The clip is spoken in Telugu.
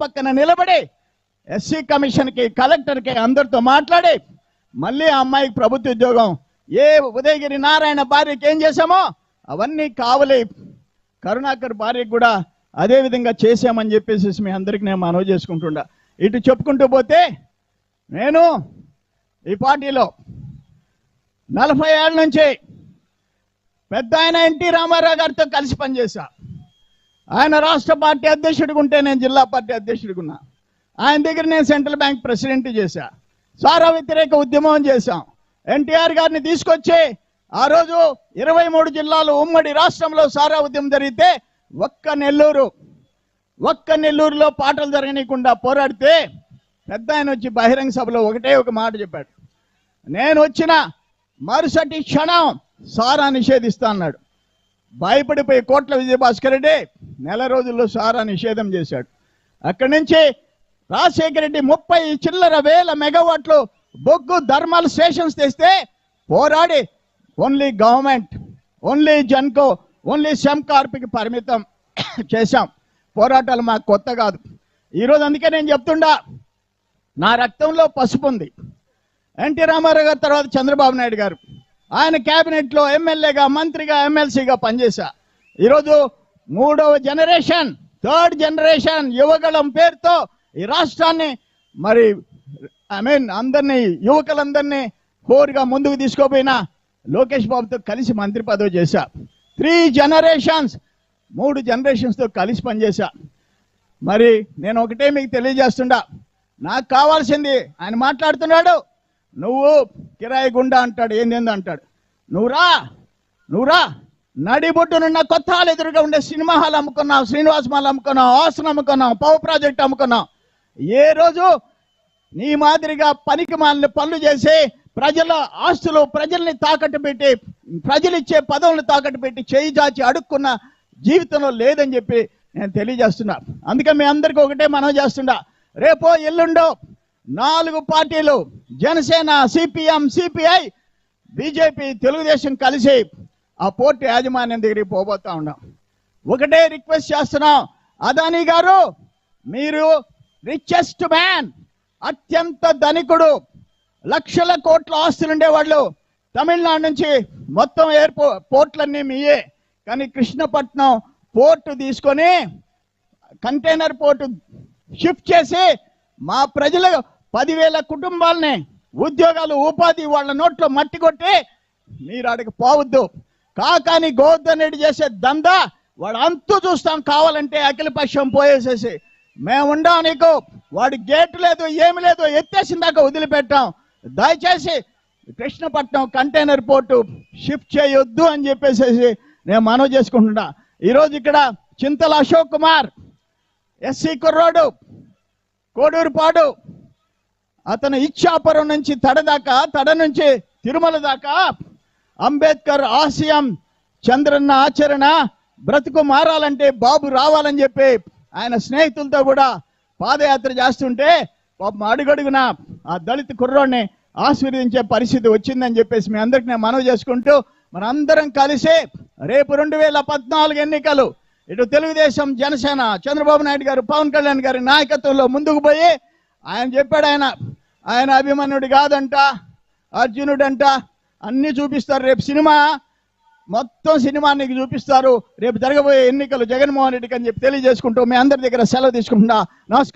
పక్కన నిలబడి ఎస్సీ కమిషన్కి కలెక్టర్కి అందరితో మాట్లాడి మళ్ళీ ఆ అమ్మాయికి ప్రభుత్వ ఉద్యోగం. ఏ ఉదయగిరి నారాయణ భార్యకి ఏం చేశామో అవన్నీ కావలి. కరుణాకర్ భార్యకు కూడా అదే విధంగా చేశామని చెప్పేసి మీ అందరికి నేను మనవి చేసుకుంటుండా. ఇటు చెప్పుకుంటూ పోతే నేను ఈ పార్టీలో నలభై ఏళ్ళ నుంచి పెద్ద ఆయన ఎన్టీ రామారావు గారితో కలిసి పనిచేశా. ఆయన రాష్ట్ర పార్టీ అధ్యక్షుడిగా ఉంటే నేను జిల్లా పార్టీ అధ్యక్షుడిగా ఉన్నా ఆయన దగ్గర నేను సెంట్రల్ బ్యాంక్ ప్రెసిడెంట్ చేశా. సారా వ్యతిరేక ఉద్యమం చేశాం. ఎన్టీఆర్ గారిని తీసుకొచ్చి ఆ రోజు ఇరవై మూడు జిల్లాలు ఉమ్మడి రాష్ట్రంలో సారా ఉద్యమం జరిగితే ఒక్క నెల్లూరు ఒక్క నెల్లూరులో పాటలు జరగనీయకుండా పోరాడితే పెద్ద ఆయన వచ్చి బహిరంగ సభలో ఒకటే ఒక మాట చెప్పాడు. నేను వచ్చిన మరుసటి క్షణం సారా నిషేధిస్తా అన్నాడు. భయపడిపోయి కోట్ల విజయభాస్కర్ రెడ్డి నెల రోజుల్లో సారా నిషేధం చేశాడు. అక్కడి నుంచి రాజశేఖర రెడ్డి ముప్పై చిల్లర వేల మెగావాట్లు బొగ్గు థర్మల్ స్టేషన్స్ తెస్తే పోరాడి only government only Genco only సెమ్కార్ప్కి పరిమితం చేశాం. పోరాటాలు మాకు కొత్త కాదు. ఈరోజు అందుకే నేను చెప్తుండా నా రక్తంలో పసుపు ఉంది. ఎన్టీ రామారావు గారు తర్వాత చంద్రబాబు నాయుడు గారు. ఆయన క్యాబినెట్లో ఎమ్మెల్యేగా మంత్రిగా ఎమ్మెల్సీగా పనిచేశా. ఈరోజు మూడవ జనరేషన్ థర్డ్ జనరేషన్ యువకులం పేరుతో ఈ రాష్ట్రాన్ని మరి ఐ మీన్ అందరినీ యువకులందరినీ కోరిగా ముందుకు తీసుకోపోయిన లోకేష్ బాబుతో కలిసి మంత్రి పదవి చేశా. త్రీ జనరేషన్స్ మూడు జనరేషన్స్తో కలిసి పనిచేశా. మరి నేను ఒకటే మీకు తెలియజేస్తుండా నాకు కావాల్సింది ఆయన మాట్లాడుతున్నాడు నువ్వు కిరాయి గుండా అంటాడు ఏందేందో అంటాడు. నువ్వురా నువ్వురా నడిబొట్టునున్న కొత్త హాల్ ఎదురుగా ఉండే సినిమా హాల్ అమ్ముకున్నాం శ్రీనివాస్ మాల్ అమ్ముకున్నాం హాసన్ అమ్ముకున్నాం పవర్ ప్రాజెక్ట్ అమ్ముకున్నాం. ఏ రోజు నీ మాదిరిగా పనికి మాలిన పనులు చేసి ప్రజల ఆస్తులు ప్రజల్ని తాకట్టు పెట్టి ప్రజలు ఇచ్చే పదవులను తాకట్టు పెట్టి చేయి చాచి అడుక్కున్న జీవితంలో లేదని చెప్పి నేను తెలియజేస్తున్నా. అందుకే మీ అందరికీ ఒకటే మనం చేస్తుండా రేపో ఎల్లుండో నాలుగు పార్టీలు Janasena CPM CPI BJP Telugu Desam కలిసి ఆ పోర్టు యాజమాన్యం దగ్గరికి పోబోతా ఉన్నాం. ఒకటే రిక్వెస్ట్ చేస్తున్నాం. అదానీ గారు మీరు రిచెస్ట్ మ్యాన్ అత్యంత ధనికుడు లక్షల కోట్ల ఆస్తులు ఉండేవాళ్ళు. తమిళనాడు నుంచి మొత్తం ఎయిర్పో పోర్ట్లన్నీ మీయే. కానీ కృష్ణపట్నం పోర్టు తీసుకొని కంటైనర్ పోర్టు షిఫ్ట్ చేసి మా ప్రజల పదివేల కుటుంబాలని ఉద్యోగాలు ఉపాధి వాళ్ళ నోట్లో మట్టి కొట్టి మీరు ఆడికి పోవద్దు. కాకాని గోవర్ధన్ రెడ్డి చేసే దందా వాడు అంతు చూస్తాం కావాలంటే అఖిలపక్షం పోయేసేసి. మేముండాం నీకు. వాడు గేట్ లేదు ఏమి లేదు ఎత్తేసిన దాకా వదిలిపెట్టాం. దయచేసి కృష్ణపట్నం కంటైనర్ పోర్టు షిఫ్ట్ చేయొద్దు అని చెప్పేసేసి నేను మనవి చేసుకుంటున్నా. ఈరోజు ఇక్కడ చింతల అశోక్ కుమార్ ఎస్సీ కుర్రోడు కోడూరుపాడు అతను ఇచ్చాపురం నుంచి తడ దాకా తడ నుంచి తిరుమల దాకా అంబేద్కర్ ఆశయం చంద్రన్న ఆచరణ బ్రతుకు మారాలంటే బాబు రావాలని చెప్పి ఆయన స్నేహితులతో కూడా పాదయాత్ర చేస్తుంటే పాపం అడుగడుగున ఆ దళిత కుర్రోడిని ఆశీర్వదించే పరిస్థితి వచ్చిందని చెప్పేసి మీ అందరికి నేను మనవి చేసుకుంటూ మనందరం కలిసి రేపు రెండు వేల పద్నాలుగు ఎన్నికలు. ఇటు తెలుగుదేశం జనసేన చంద్రబాబు నాయుడు గారు పవన్ కళ్యాణ్ గారి నాయకత్వంలో ముందుకు పోయి ఆయన చెప్పాడు ఆయన ఆయన అభిమన్యుడు కాదంట అర్జునుడంట అన్ని చూపిస్తారు. రేపు సినిమా మొత్తం సినిమా నీకు చూపిస్తారు. రేపు జరగబోయే ఎన్నికలు జగన్మోహన్ రెడ్డికి అని చెప్పి తెలియజేసుకుంటూ మీ అందరి దగ్గర సెలవు తీసుకుంటున్నా. నమస్కారం.